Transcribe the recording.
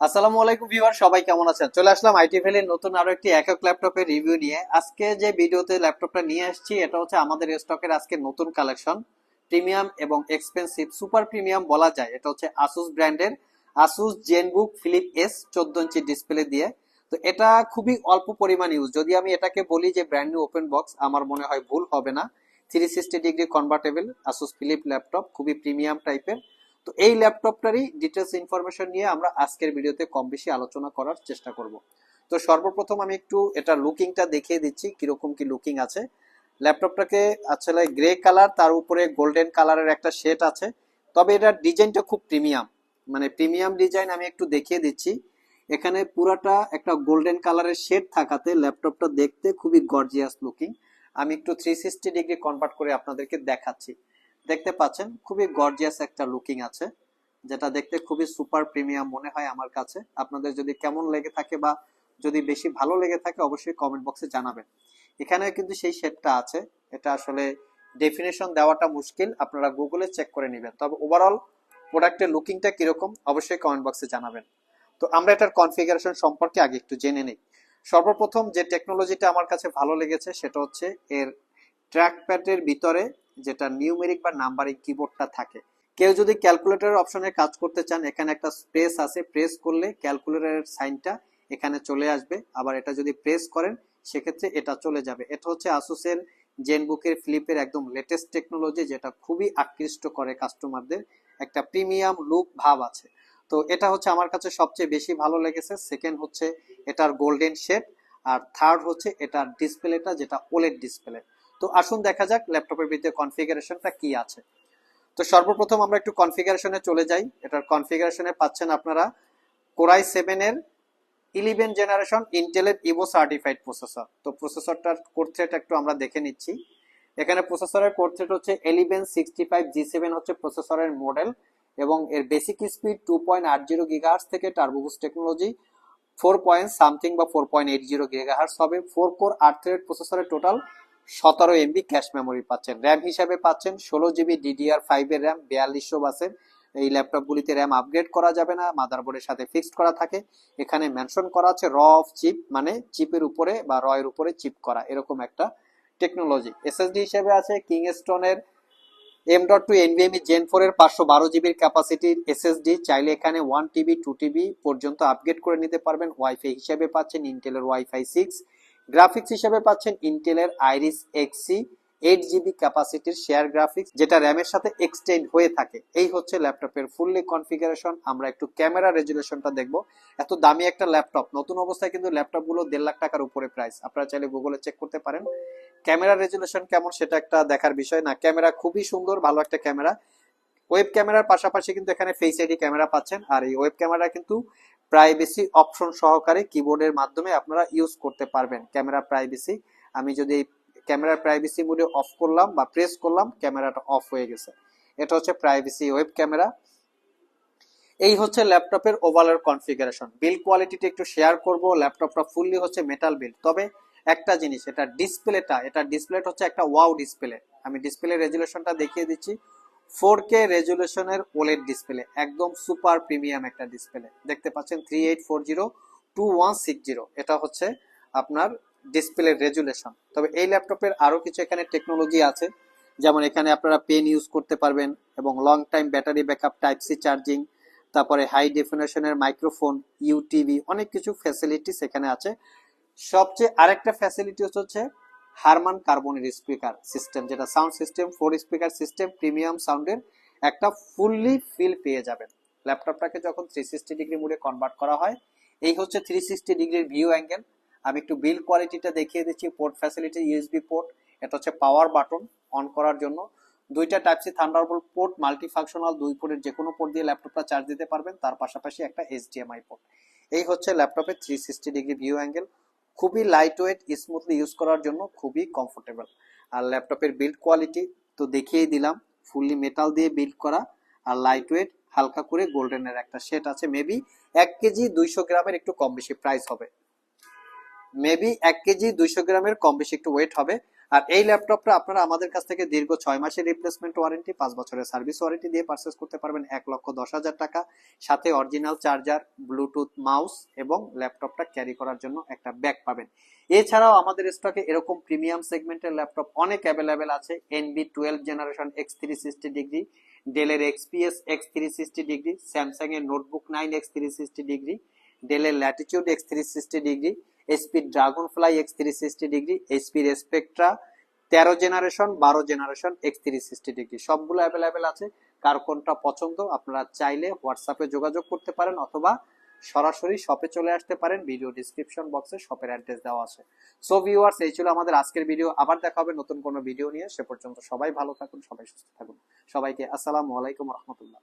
আসসালামু আলাইকুম ভিউয়ার, সবাই কেমন আছেন? চলে আসলাম আইটি ভ্যালির নতুন আরও একটি একক ল্যাপটপের রিভিউ নিয়ে। আজকে যে ভিডিওতে ল্যাপটপটা নিয়ে আসছি, এটা হচ্ছে আমাদের স্টকের আজকে নতুন কালেকশন, প্রিমিয়াম এবং এক্সপেন্সিভ, সুপার প্রিমিয়াম বলা যায়। এটা হচ্ছে আসুস ব্র্যান্ডের আসুস জেনবুক ফিলিপ এস চোদ্দ ইঞ্চি ডিসপ্লে দিয়ে। তো এটা খুবই অল্প পরিমাণ ইউজ যদি আমি এটাকে বলি যে ব্র্যান্ড নিউ ওপেন বক্স আমার মনে হয় ভুল হবে না। Three sixty degree convertible Asus flip laptop খুবই প্রিমিয়াম টাইপের তো এই ল্যাপটপটারই ডিটেলস ইনফরমেশন নিয়ে আমরা আজকের ভিডিওতে কম বেশি আলোচনা করার চেষ্টা করব। তো সর্বপ্রথম আমি একটু এটা লুকিংটা দেখিয়ে দিচ্ছি, কীরকম কি লুকিং আছে। ল্যাপটপটাকে আসলে গ্রে কালার তার উপরে গোল্ডেন কালারের একটা শেড আছে। তবে এটার ডিজাইনটা খুব প্রিমিয়াম মানে প্রিমিয়াম ডিজাইন আমি একটু দেখিয়ে দিচ্ছি। এখানে পুরাটা একটা গোল্ডেন কালারের শেড থাকাতে ল্যাপটপটা দেখতে খুবই গর্জিয়াস লুকিং আমি একটু থ্রি সিক্সটি ডিগ্রি কনভার্ট করে আপনাদেরকে দেখাচ্ছি। দেখতে পাচ্ছেন, খুবই গর্জিয়াস একটা লুকিং আছে, যেটা দেখতে খুবই সুপার প্রিমিয়াম মনে হয় আমার কাছে। আপনাদের যদি কেমন লেগে থাকে বা যদি বেশি ভালো লেগে থাকে, অবশ্যই কমেন্ট বক্সে জানাবেন। এখানে কিন্তু সেই শেডটা আছে, এটা আসলে ডেফিনেশন দেওয়াটা মুশকিল, আপনারা গুগলে চেক করে নেবেন। তবে ওভারঅল প্রোডাক্টের লুকিংটা কীরকম, অবশ্যই কমেন্ট বক্সে জানাবেন। তো আমরা এটার কনফিগারেশন সম্পর্কে আগে একটু জেনে নিই। সর্বপ্রথম যে টেকনোলজিটা আমার কাছে ভালো লেগেছে, সেটা হচ্ছে এর ট্র্যাক প্যাডের ভিতরে যেটা নিউমেরিক বা নাম্বারিং কিবোর্ডটা থাকে। কেউ যদি ক্যালকুলেটর অপশনে কাজ করতে চান, এখানে একটা স্পেস আছে প্রেস করলে ক্যালকুলেটরের সাইনটা এখানে চলে আসবে। আবার এটা যদি প্রেস করেন, সেক্ষেত্রে এটা চলে যাবে। এটা হচ্ছে আসুসের জেনবুকের ফ্লিপের একদম লেটেস্ট টেকনোলজি যেটা খুবই আকৃষ্ট করে কাস্টমারদের একটা প্রিমিয়াম লুক ভাব আছে। তো এটা হচ্ছে আমার কাছে সবচেয়ে বেশি ভালো লেগেছে। সেকেন্ড হচ্ছে এটার গোল্ডেন শেপ আর থার্ড হচ্ছে এটার ডিসপ্লেটা যেটা ওলেড ডিসপ্লে তো আসুন দেখা যাক ল্যাপটপের ভিতরে কনফিগারেশনটা কি আছে। তো সর্বপ্রথম আমরা একটু কনফিগারেশনে চলে যাই। এটার কনফিগারেশনে পাচ্ছেন আপনারা কোরাই সেভেন এর ইলেভেন জেনারেশন ইন্টেলের ইভো সার্টিফাইড প্রসেসর তো প্রসেসরটার কোর একটু আমরা দেখে নিচ্ছি। এখানে প্রসেসরের কোর হচ্ছে eleven sixty five G seven হচ্ছে প্রসেসরের মডেল এবং এর বেসিক স্পিড টু পয়েন্ট আট জিরো গিগাহার্স থেকে turbo boost technology four point something বা four point eight zero gigahertz হবে ফোর কোর আট থ্রেড প্রসেসরের টোটাল সতেরো এমবি ক্যাশ মেমোরি পাচ্ছেন। র্যাম হিসাবে পাচ্ছেন, ষোলো জিবি ডিডিআর ফাইভের র্যাম বিয়াল্লিশশো বাসের এই ল্যাপটপগুলিতে র্যাম আপগ্রেড করা যাবে না মাদারবোর্ডের সাথে ফিক্সড করা থাকে। এখানে মেনশন করা আছে র অফ চিপ মানে চিপের উপরে বা র এর উপরে চিপ করা, এরকম একটা টেকনোলজি এসএসডি হিসেবে আছে কিংস্টোনের M dot two NVMe gen four এর পাঁচশো বারো জিবির ক্যাপাসিটির এসএসডি চাইলে এখানে ওয়ান টিবি টু টিবি পর্যন্ত আপগ্রেড করে নিতে পারবেন। ওয়াইফাই হিসেবে পাচ্ছেন ইন্টেলের ওয়াইফাই সিক্স গ্রাফিক্স হিসেবে পাচ্ছেন ইন্টেলের আইরিস এক্সি এইট জিবি ক্যাপাসিটির শেয়ার গ্রাফিক্স যেটা র্যামের সাথে এক্সটেন্ড হয়ে থাকে। এই হচ্ছে ল্যাপটপের ফুললি কনফিগারেশন আমরা একটু ক্যামেরা রেজুলেশনটা দেখব। এত দামি একটা ল্যাপটপ, নতুন অবস্থায় কিন্তু ল্যাপটপগুলো দেড় লাখ টাকার উপরে প্রাইস আপনারা চাইলে গুগলে চেক করতে পারেন। ক্যামেরা রেজুলেশন কেমন সেটা একটা দেখার বিষয় না। ক্যামেরা খুবই সুন্দর, ভালো একটা ক্যামেরা ওয়েব ক্যামেরার পাশাপাশি কিন্তু এখানে ফেস আইডি ক্যামেরা পাচ্ছেন। আর এই ওয়েব ক্যামেরা কিন্তু প্রাইভেসি অপশন সহকারে কিবোর্ডের মাধ্যমে আপনারা ইউজ করতে পারবেন। ক্যামেরা প্রাইভেসি আমি যদি এই ক্যামেরার প্রাইভেসি মোডে অফ করলাম বা প্রেস করলাম, ক্যামেরাটা অফ হয়ে গেছে। এটা হচ্ছে প্রাইভেসি ওয়েব ক্যামেরা। এই হচ্ছে ল্যাপটপের ওভারঅল কনফিগারেশন বিল কোয়ালিটিটা একটু শেয়ার করব ল্যাপটপটা ফুললি হচ্ছে মেটাল বিল তবে একটা জিনিস, এটা ডিসপ্লেটা এটা ডিসপ্লেটা হচ্ছে একটা ওয়াও ডিসপ্লে আমি ডিসপ্লে রেজুলেশনটা দেখিয়ে দিচ্ছি। ফোর কে রেজুলেশনের ওলেড ডিসপ্লে, একদম সুপার প্রিমিয়াম একটা ডিসপ্লে। দেখতে পাচ্ছেন three eight four zero, two one six zero. এটা হচ্ছে আপনার ডিসপ্লে রেজুলেশন। তবে এই ল্যাপটপের আরও কিছু এখানে টেকনোলজি আছে। যেমন এখানে আপনারা পেন ইউজ করতে পারবেন এবং long time battery backup, type C charging, তারপরে হাই ডেফিনেশনের মাইক্রোফোন ইউটিভি অনেক কিছু ফ্যাসিলিটিস এখানে আছে। সবচেয়ে আরেকটা ফ্যাসিলিটি হচ্ছে হারমান কার্বনের স্পিকার সিস্টেম, যেটা sound system, four speaker system, premium সাউন্ডের একটা ফুললি ফিল পেয়ে যাবেন। ল্যাপটপটাকে যখন থ্রি সিক্সটি ডিগ্রি মোডে কনভার্ট করা হয়, এই হচ্ছে থ্রি সিক্সটি ডিগ্রির ভিউ অ্যাঙ্গেল আমি একটু বিল কোয়ালিটিটা দেখিয়ে দিচ্ছি পোর্ট ফ্যাসিলিটি ইউএসবি পোর্ট এটা হচ্ছে পাওয়ার বাটন অন করার জন্য। দুইটা type C thunderbolt port multi functional দুই পোর্টের যে কোনো পোর্ট দিয়ে ল্যাপটপটা চার্জ দিতে পারবেন, তার পাশাপাশি একটা এইচডিএমআই পোর্ট এই হচ্ছে ল্যাপটপের three sixty degree view angle খুবই লাইট ওয়েট স্মুথলি ইউজ করার জন্য খুবই কমফোর্টেবল আর ল্যাপটপের বিল্ড কোয়ালিটি তো দেখিয়ে দিলাম। ফুললি মেটাল দিয়ে বিল্ড করা আর লাইট ওয়েট হালকা করে গোল্ডেনের একটা সেট আছে মেবি এক কেজি দুইশো গ্রামের একটু কম বেশি প্রাইস হবে। মেবি এক কেজি দুইশো গ্রামের কম বেশি একটু ওয়েট হবে। আর এই ল্যাপটপটা আপনারা আমাদের কাছ থেকে দীর্ঘ ছয় মাসের রিপ্লেসমেন্ট ওয়ারেন্টি পাঁচ বছরের সার্ভিস ওয়ারেন্টি দিয়ে পারচেস করতে পারবেন। এক লক্ষ দশ হাজার টাকা। সাথে অরিজিনাল চার্জার ব্লুটুথ মাউস এবং ল্যাপটপটা ক্যারি করার জন্য একটা ব্যাগ পাবেন। এছাড়াও আমাদের স্টকে এরকম প্রিমিয়াম সেগমেন্টের ল্যাপটপ অনেক অ্যাভেলেবেল আছে। NB twelve generation X three sixty degree ডেলের XPS X three sixty degree Samsung এর notebook nine X three sixty degree ডেলের Latitude X three sixty degree SP Dragonfly X three sixty degree এইচপির Spectre তেরো generation বারো generation X three sixty degree সবগুলো available আছে। কার কোনটা পছন্দ আপনারা চাইলে হোয়াটসঅ্যাপে যোগাযোগ করতে পারেন অথবা সরাসরি শপে চলে আসতে পারেন। ভিডিও ডিসক্রিপশন বক্সে শপের অ্যাড্রেস দেওয়া আছে। সো ভিউয়ার্স এই ছিল আমাদের আজকের ভিডিও আবার দেখা হবে নতুন কোনো ভিডিও নিয়ে। সে পর্যন্ত সবাই ভালো থাকুন, সবাই সুস্থ থাকুন। সবাইকে আসসালামু আলাইকুম রহমতুল্লাহ।